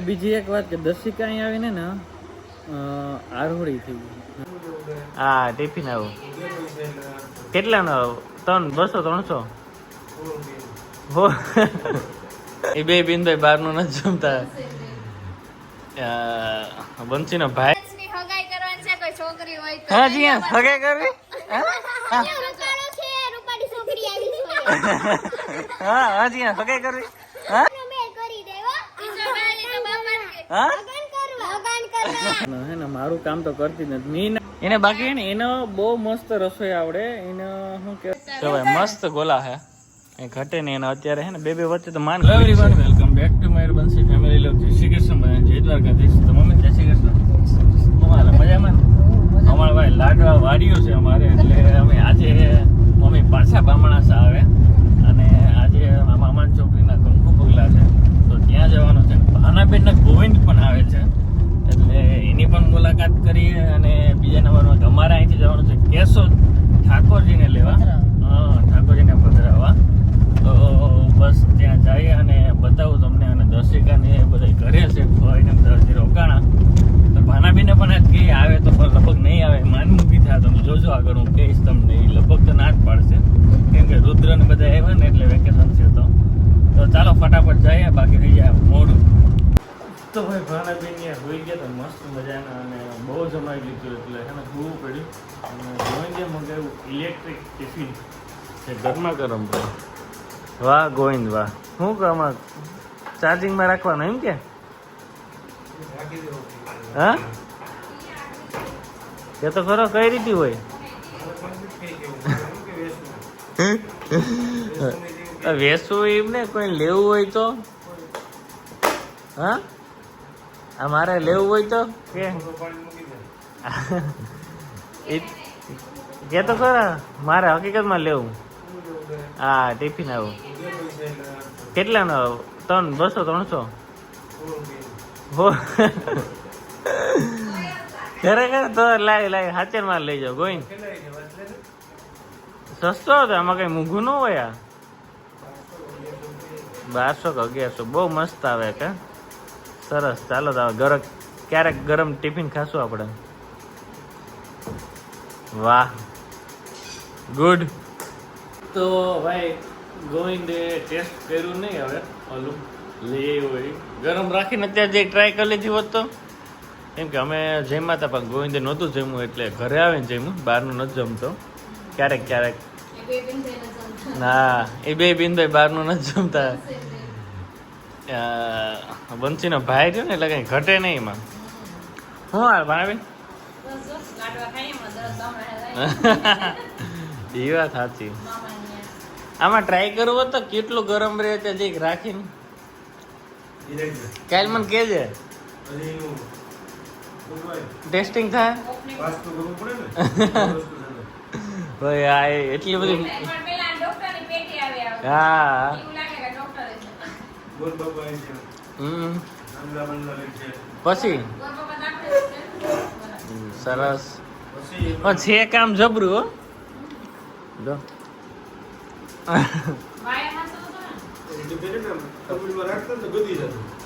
બીજી એક વાત કે દર્શિકા અહીં આવીને ને આરોડી થઈ ગઈ. હા ટિફિન આવું. કેટલાનો ત્રણ બસો ત્રણસો? હો. એ બે બિનભાઈ બહારનું નથી જમતા. બંસીનો ભાઈ. ની હગાઈ કરવાની છોકરી હોય હા જી હા સગાઈ કરવી? રૂપાળો છે રૂપાળી છોકરી આવી છે. હા હા જી હા સગાઈ કરવી? હા અમે કરી દેવો કિશોર ભાઈ તો બાપા કે હા? લગન કરવા. લગન કરવા. હે ને મારું કામ તો કરતી નથી. એને બાકી ને એનો બહુ મસ્ત રસોઈ આવડે. એને શું કે ભાઈ મસ્ત ગોલા હે. એ ઘટે ને એનો અત્યારે હે ને બે બે વચ્ચે તો માન એવરીવન વેલકમ બેક ટુ માયર બનસી ફેમિલી લોક જય શ્રી કૃષ્ણ મને જય દ્વારકાધીશ તો મમ્મી જય શ્રી કૃષ્ણ. અમારે મજામાં અમારા ભાઈ લાડવા વાડીઓ છે અમારે. એટલે અમે આજે મમ્મી પાછા બામણાસા આવે. અને આજે મામાન મામાની છોકરીના કંકુ પગલા છે. તો ત્યાં જવાનું છે ગોવિંદ પણ આવે છે. એટલે એની પણ મુલાકાત કરીએ અને બીજા નંબરમાં તમારે અહીંથી જવાનું છે કેશોદ ઠાકોરજીને લેવા. હા ઠાકોરજીને પધરાવવા તો બસ ત્યાં જઈએ અને બતાવું તમને અને દર્શિકાને એ બધા ઘરે છે. ફઈને દર્શી રોકાણા. તો ભાનાબીને પણ આજ કે આવે તો પણ લગભગ નહીં આવે. માન મૂકી થયા. તમે જોજો આગળ હું કહીશ તમને. એ લગભગ તો ના જ પાડશે. કેમ કે રુદ્ર ને બધા આવ્યા ને એટલે વેકેશન છે તો. તો ચાલો ફટાફટ જઈએ. બાકી થઈ જાય મોડું તો ભાઈ ભાણાબેન હોઈ ગયા તો મસ્ત મજાના અને બહુ જમાઈ લીધું એટલે એને જોવું પડ્યું. અને ગોવિંદે મંગાવ્યું ઇલેક્ટ્રિક ટિફિન જે ગરમા ગરમ પડે વાહ ગોવિંદ વાહ. શું કામ ચાર્જિંગમાં રાખવાનું એમ કે? હા? એ તો ખરો કઈ રીતે હોય? વેસવું એમ ને કોઈ લેવું હોય તો? હા? આ મારે લેવું હોય તો? કે? કે તો ખરા મારે હકીકતમાં લેવું. હા ટિફિન આવું. કેટલાનો? ત્રણ બસો ત્રણસો? હો. ખરેખર તો લાવી લાવી હાચર માર લઈ જાઓ ગોઈન સસ્તો હતો આમાં કઈ મૂંઘું ન હોય આ. બારસો કે અગિયારસો બહુ મસ્ત આવે કે? સરસ. ચાલો તો ગરક ગરમ ક્યારેક ગરમ ટિફિન ખાશું આપણે. વાહ. ગુડ તો ભાઈ ગોવિંદે ટેસ્ટ કર્યું નહીં હવે ઓલું. લે હોય ગરમ રાખીને અત્યારે જે ટ્રાય કરી લીધી હોત તો. એમ કે અમે જમ્યા હતા પણ ગોવિંદે નહોતું જમ્યું એટલે ઘરે આવીને જમ્યું. બહારનું નથી જમતો. ક્યારેક ક્યારેક. ના એ બે બિંદુ બહારનું નથી જમતા. બંસીનો ભાઈ રહ્યો ને એટલે કઈ ઘટે નહીં એમાં. શું હાલ ભાણાબેન? એ વાત સાચી. આમાં ટ્રાય કરવું તો કેટલું ગરમ રહે તે જઈક રાખીને? કાલ મને કહેજે. ટેસ્ટિંગ થાય? ભાઈ આ એટલી બધી હા. પછી? સરસ. પણ છે કામ જબરું હો. જો.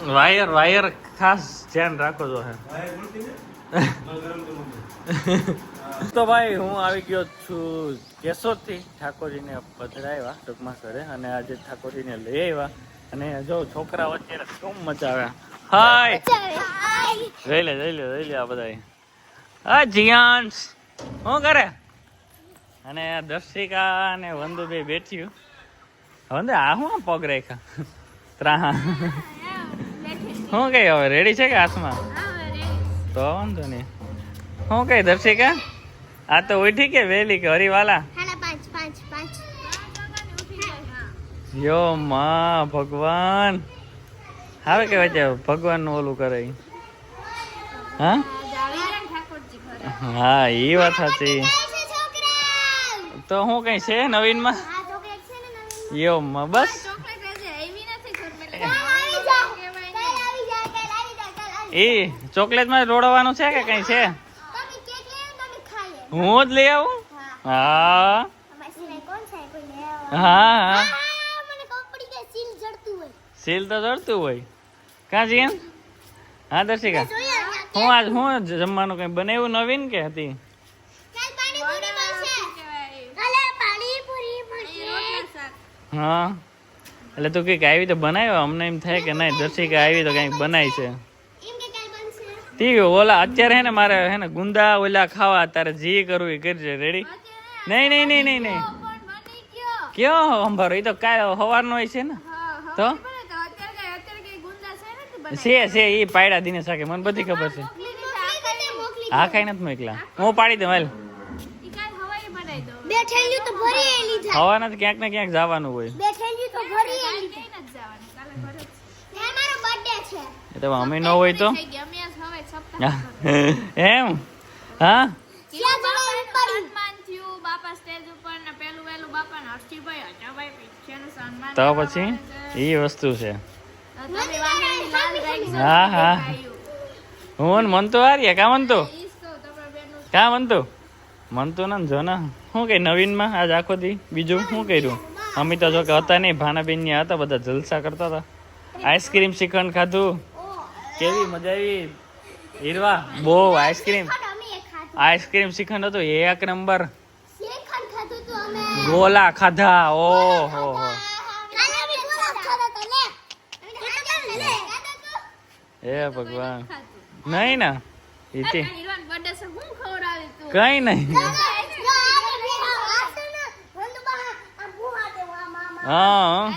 વાયર વાયર ખાસ ધ્યાન રાખો છો હે. તો ભાઈ હું આવી ગયો છું કેશોદથી. ઠાકોરજીને પધરાવ્યા ટૂંકમાં કરે અને આજે ઠાકોરજીને લઈ આવ્યા. અને જો છોકરા વચ્ચે શું મચાવે? હાય જઈ લે જઈ લે જઈ લે આ બધા હા જીયાંશ શું કરે? અને દર્શિકા અને વંદુ બે બેઠ્યું વંદુ આ શું પગ રાખ્યા? ત્રાહા. શું કઈ હવે રેડી છે કે હાથમાં? તો વાંધો નહીં. શું કઈ દર્શિકા? આ તો ઉઠી કે વહેલી કે હરિવાલા પાંચ પાંચ પાંચ યો માં, ભગવાન. હવે કેવાય છે, ભગવાનનું ઓલું કરે હા? હા એ વાત સાચી. તો હું કઈ છે નવીનમાં? યો માં, બસ. એ ચોકલેટમાં રોડવાનું છે કે કઈ છે? હું જ લઈ આવું? હા. હા હા. સીલ તો ચડતું હોય. કાં જીએમ હા દર્શિકા? હું આજ હું જમવાનું કઈ બનાવ્યું નવીન કે હતી? હા. એટલે તું કંઈક આવી તો બનાવ્યો? અમને એમ થાય કે નહીં. દર્શિકા આવી તો કંઈક બનાવી છે. ઠીક ઓલા અત્યારે હે ને મારે હે ને ગુંદા ઓલા ખાવા તારે જે કરવું એ કરજે. રેડી નહીં નહીં નહીં નહીં નહીં. કયો અંભારો? એ તો કાલ સવારનો હોય છે ને. તો? છે છે એ પાયડા દિને સાકે મને બધી ખબર છે. હા કઈ નથી મોકલા હું પાડી દઉં હાલ. બે નથી તો હવાના ક્યાંક ને ક્યાંક જવાનું હોય. તો એ અમે ન હોય તો. એમ? હા? તો પછી એ વસ્તુ છે. હા હા. હું મન તો હારીએ, કા મન તો કા મન તો મન તો ના જો ના શું કઈ નવીનમાં આજ આખો દી? બીજું શું કર્યું? અમે તો જો કે હતા નહીં, ભાનાબેનની હતા, બધા જલસા કરતા હતા. આઈસ્ક્રીમ શ્રીખંડ ખાધું. કેવી મજા આવી? હીરવા, બહુ આઈસ્ક્રીમ. આઈસ્ક્રીમ શ્રીખંડ હતો, એક નંબર. ગોલા ખાધા, ઓહો. હો હે ભગવાન. નહીં ને? ઈતી કઈ નહીં. હા.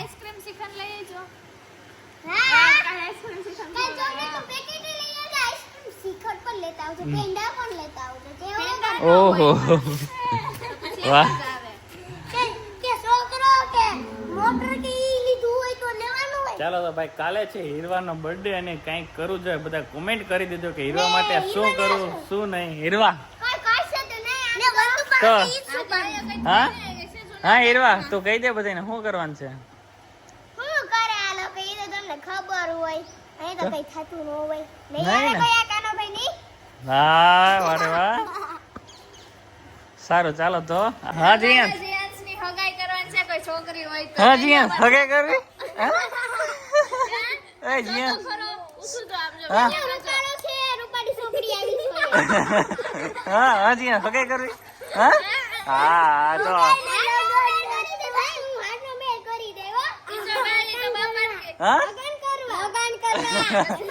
ઓહો. વાહ. ચાલો તો ભાઈ કાલે છે હીરવાનો બર્થડે અને કંઈક કરવું જોઈએ. બધા કોમેન્ટ કરી દીધો કે હીરવા માટે શું કરું શું નહીં? હીરવા? તો હા? હા હીરવા તું કહી દે બધાને શું કરવાનું છે? ખબર હોય. અહીં તો કઈ થતું ન હોય. નહીં નહીં. આવે કયા કાનો ભાઈ નહીં હા વારે વાહ. સારું ચાલો તો. હા જીયાન. હગાઈ કરવાની છે કોઈ છોકરી હોય તો. હા જીયાન હગે કરવી? હા? એ આપજો. હા. હા હા જીયાન હગે કરવી હા હા તો હા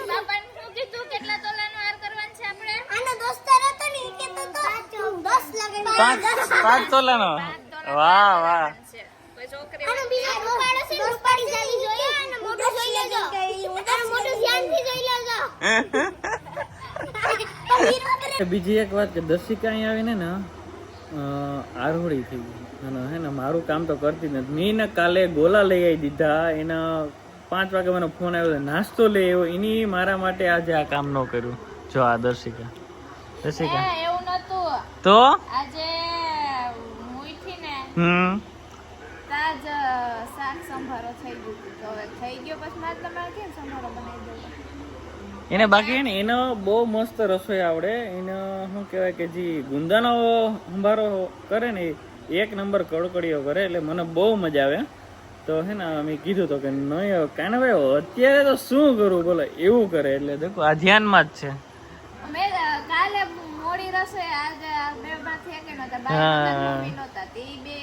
બાપાને શું કીધું કેટલા તોલાનો હાર કરવાનો છે આપણે પાંચ તોલાનો? વાહ વાહ. બીજી એક વાત કે દર્શિકા અહીં આવીને ને આરોડી થઈ ગઈ. અને હે ને મારું કામ તો કરતી નથી. મેં ને કાલે ગોલા લઈ આવી દીધા. એના પાંચ વાગે મને ફોન આવ્યો નાસ્તો લઈ આવ્યો. એની મારા માટે આજે આ કામ ન કર્યું. જો આ દર્શિકા. દર્શિકા. એવું નતું. તો? આજે મુઈથી ને હમ. તાજ શાક સંભારો થઈ ગયો. તો હવે થઈ ગયો પછી મારે તમારે કેમ સંભારો બનાવી દઉં? એને બાકી ને એનો બહુ મસ્ત રસોઈ આવડે. એને શું કહેવાય કે જે ગુંદાનો સંભારો કરે ને એક નંબર કડકડીઓ કરે એટલે મને બહુ મજા આવે. તો હે ને મેં કીધું તો કે નહીં કાને ભાઈ અત્યારે તો શું કરું? બોલો એવું કરે એટલે દેખો આ ધ્યાનમાં જ છે. મેં કાલે મોડી રસોઈ આજે બે માંથી એક નહોતા બાર. નહોતા, તે બે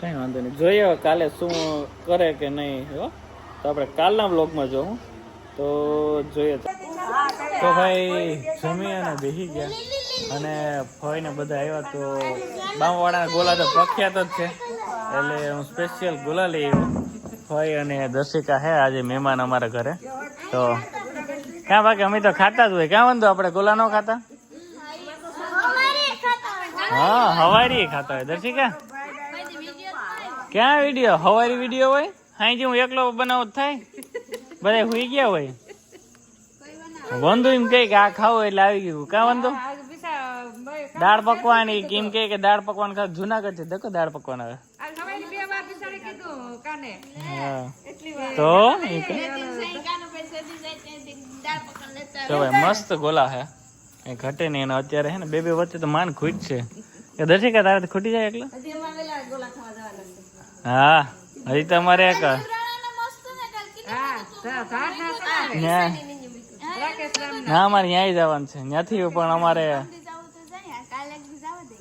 કોઈ વાંધો નહીં. જોઈએ કાલે શું કરે કે નહીં, હો? તો આપણે કાલના બ્લોગમાં જોઉં તો જોઈએ તો. ભાઈ, જમી અને બેસી ગયા. અને ફઈને બધા આવ્યા તો બામવાળાના ગોલા તો પ્રખ્યાત જ છે. એટલે હું સ્પેશિયલ ગોલા લઈ આવ્યો. ફઈ અને દર્શિકા હે, આજે મહેમાન અમારા ઘરે. તો, ક્યાં બાકી? અમે તો ખાતા જ હોય. ક્યાં વાંધો? આપણે ગોલા ન ખાતા? હા હવારી ખાતા હોય. દર્શિકા? ક્યાં વીડિયો હવારી વીડિયો હોય? હાઈ હું એકલો બનાવું થાય? બધા હુઈ ગયા હોય? વાંધો એમ કહે કે આ ખાવું એટલે આવી ગયું. કા વાંધો? દાળ પકવાન એ કેમ કહે કે દાળ પકવાન ખા જુનાગઢ છે. દેખો દાળ પકવાન આવે તો? તો મસ્ત ગોલા હે. કઈ ઘટે નહીં અને અત્યારે હે ને બે બે વચ્ચે તો માન ખૂટ છે. એ દર્શિકા તારે ખૂટી જાય એટલે હા હજી તમારે એક ને અમારે ન્યાય જવાનું છે. ત્યાંથી પણ અમારે જવું તો જાય કાલે એક દી જવા દે.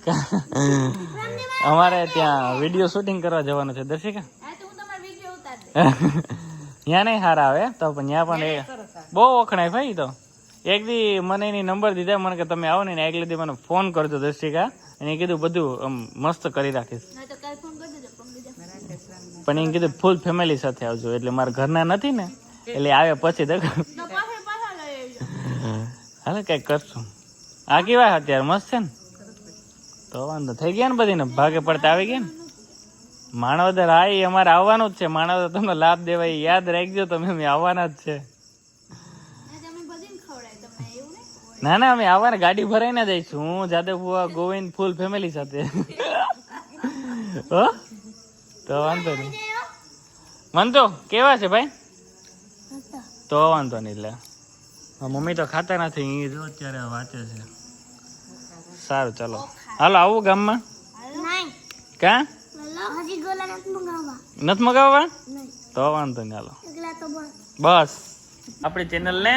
અમારે ત્યાં વીડિયો શૂટિંગ કરવા જવાનું છે દર્શિકા. હા તો હું તમારો વીડિયો ઉતાર દે ત્યાં નહીં હારા આવે તો પણ ત્યાં પણ એ બહુ વખણાય ભાઈ તો. એક દી મને એની નંબર દીધા મને કે તમે આવો ને આગલે દી મને ફોન કરજો દર્શિકા અને એ કીધું બધું આમ મસ્ત કરી રાખીશ. પણ એમ કીધું ફૂલ ફેમિલી સાથે આવજો એટલે મારા ઘરના નથી ને એટલે આવે પછી આવજો. હાલે કંઈક કરશું. આ કેવા અત્યારે મસ્ત છે ને? તો વાંધો થઈ ગયા ને બધી ને ભાગે પડતા આવી ગયા ને? માણવદર આ એ અમારે આવવાનું જ છે. માણાવદર તમને લાભ દેવા યાદ રાખજો તમે અમે આવવાના જ છે. ના ના અમે આવવાને ગાડી ભરાઈને જઈશું હું બુઆ ગોવિંદ ફૂલ ફેમિલી સાથે. હો? તો વાંધો નહીં. મન તો કેવા છે ભાઈ? તો વાંધો નહીં એટલે મમ્મી તો ખાતા નથી એ જો અત્યારે વાંચે છે. સારું ચલો. હાલો આવું ગામમાં. કા? નથી મગાવવા? તો વાંધો નહીં હાલો. બસ. આપણી ચેનલ ને?